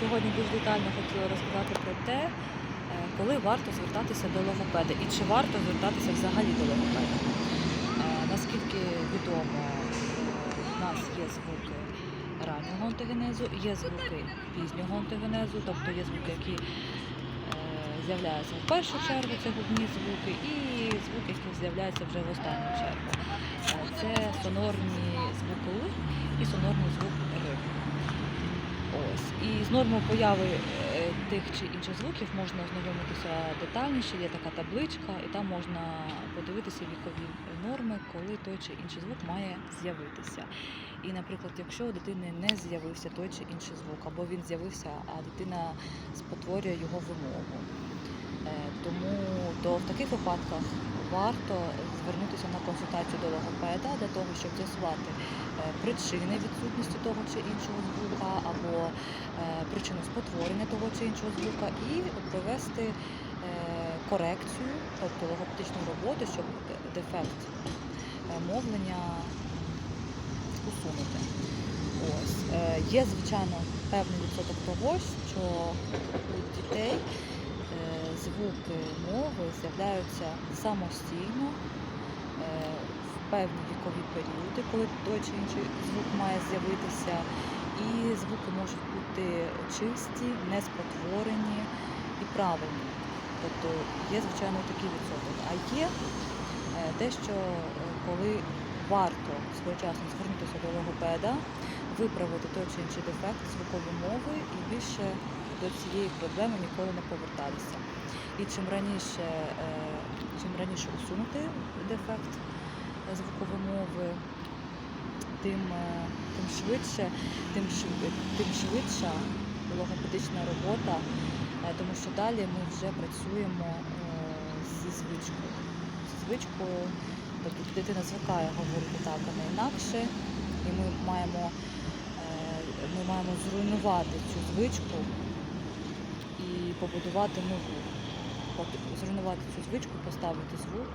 Сьогодні більш детально хотіла розказати про те, е, коли варто звертатися до логопеда і чи варто звертатися взагалі до логопеда. Е, Наскільки відомо, в нас є звуки раннього онтогенезу, є звуки пізнього онтогенезу, тобто є звуки, які е, з'являються в першу чергу, це губні звуки, і звуки, які з'являються вже в останню чергу. Це сонорні звуки Л і сонорний звук Р. І з нормою появи е, тих чи інших звуків можна ознайомитися детальніше. Є така табличка, і там можна подивитися вікові норми, коли той чи інший звук має з'явитися. І, наприклад, якщо у дитини не з'явився той чи інший звук, або він з'явився, а дитина спотворює його вимогу. Е, Тому то в таких випадках варто звернутися консультацію до логопеда для того, щоб з'ясувати е, причини відсутності того чи іншого звука, або е, причину спотворення того чи іншого звука, і провести е, корекцію, тобто логопедичну роботу, щоб дефект мовлення усунути. Ось. Є, звичайно, певний відсоток того, що у дітей звуки мови з'являються самостійно в певні вікові періоди, коли той чи інший звук має з'явитися, і звуки можуть бути чисті, не спотворені і правильні. Тобто є, звичайно, такий відсоток. А є е, те, що е, коли варто своєчасно звернутися до логопеда, виправити той чи інший дефект звукової мови і більше до цієї проблеми ніколи не повертатися. І чим раніше, е, чим раніше усунути дефект е, звукової мови, тим, е, тим швидше, тим, шв- тим швидша логопедична робота, тому що далі ми вже працюємо зі звичкою. Зі звичкою, тобто дитина звикає говорити так, а не інакше, і ми маємо, ми маємо зруйнувати цю звичку і побудувати нову. Зруйнувати цю звичку, поставити звук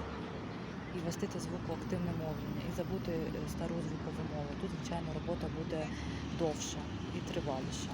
і вести це звук в активне мовлення і забути е, стару звукову мову. Тут, звичайно, робота буде довша і триваліша.